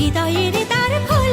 হৃদয়ের তার ফুল